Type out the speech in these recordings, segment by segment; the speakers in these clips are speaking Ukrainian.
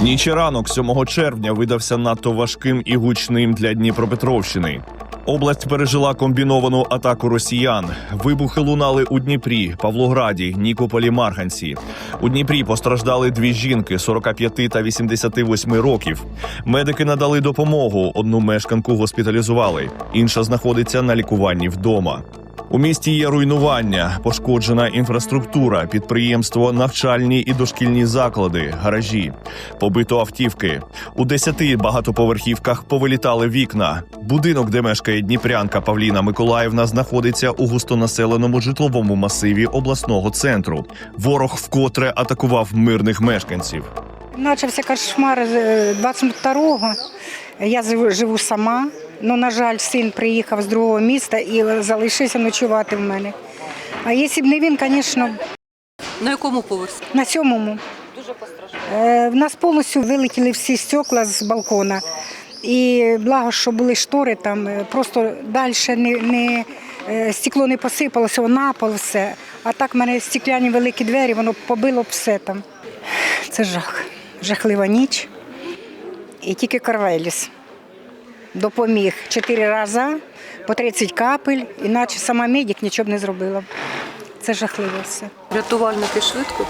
Ніч і ранок 7 червня видався надто важким і гучним для Дніпропетровщини. Область пережила комбіновану атаку росіян. Вибухи лунали у Дніпрі, Павлограді, Нікополі, Марганці. У Дніпрі постраждали дві жінки 45 та 88 років. Медики надали допомогу. Одну мешканку госпіталізували. Інша знаходиться на лікуванні вдома. У місті є руйнування, пошкоджена інфраструктура, підприємство, навчальні і дошкільні заклади, гаражі, побито автівки. У десяти багатоповерхівках повилітали вікна. Будинок, де мешкає дніпрянка Павліна Миколаївна, знаходиться у густонаселеному житловому масиві обласного центру. Ворог вкотре атакував мирних мешканців. Начався кошмар е, 22-го. Я живу, живу сама. Ну, на жаль, син приїхав з другого міста і залишився ночувати в мене. А якщо б не він, звісно, На якому поверсі? на сьомому. Дуже постраждало. Е, В нас повністю вилетіли всі стекла з балкона. І благо, що були штори там, е, просто далі не, не, е, стекло не посипалося, на пол все. А так в мене стекляні великі двері, воно побило б все там. Це жах. Жахлива ніч. І тільки Карвеліс допоміг чотири рази по 30 капель, іначе сама медик нічого б не зробила. Це жахливо все. Рятувальники швидко.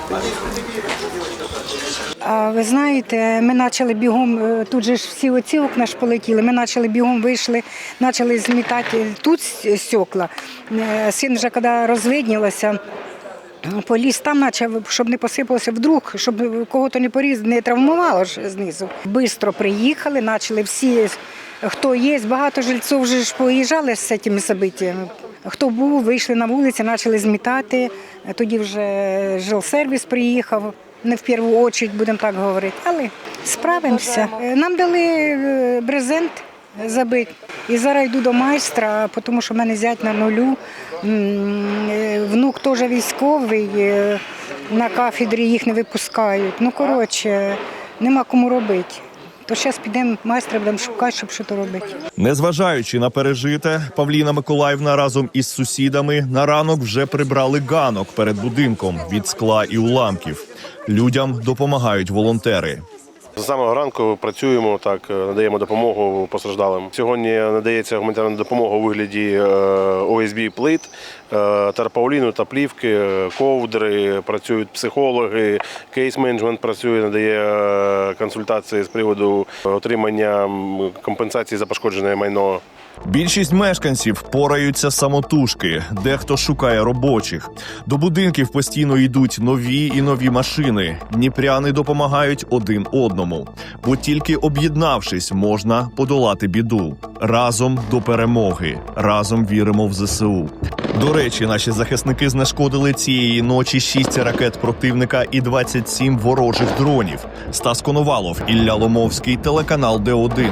А ви знаєте, ми почали бігом, е, тут же ж всі оці окна ж полетіли, ми почали бігом вийшли, почали змітати тут стекла. Е, Син вже коли розвиднілося, поліз там, почав, щоб не посипалося вдруг, щоб кого-то не поріз, не травмувало ж знизу. Бистро приїхали, почали всі, хто є, багато жильців вже ж поїжджали з цими событиями. Хто був, вийшли на вулиці, почали змітати. Тоді вже жилсервіс приїхав. Не в першу чергу, будемо так говорити, але справимося. Нам дали е, брезент забити. І зараз йду до майстра, тому що в мене зять на нулю. Е, Внук теж військовий, е, на кафедрі їх не випускають. Ну, коротше, нема кому робити. То зараз підемо майстра, будемо шукати, щоб що то робити. Незважаючи на пережите, Павліна Миколаївна разом із сусідами на ранок вже прибрали ганок перед будинком від скла і уламків. Людям допомагають волонтери. З самого ранку працюємо так, е, надаємо допомогу постраждалим. Сьогодні надається гуманітарна допомога у вигляді е, ОСБ плит, е, тарпауліну та плівки, ковдри, працюють психологи, кейс-менеджмент працює, надає консультації з приводу отримання компенсації за пошкоджене майно. Більшість мешканців пораються самотужки, дехто шукає робочих. До будинків постійно йдуть нові і нові машини. Дніпряни допомагають один одному, бо тільки об'єднавшись, можна подолати біду. Разом до перемоги, разом віримо в ЗСУ. До речі, наші захисники знешкодили цієї ночі 6 ракет противника і 27 ворожих дронів. Стас Коновалов, Ілля Ломовський, телеканал Д1.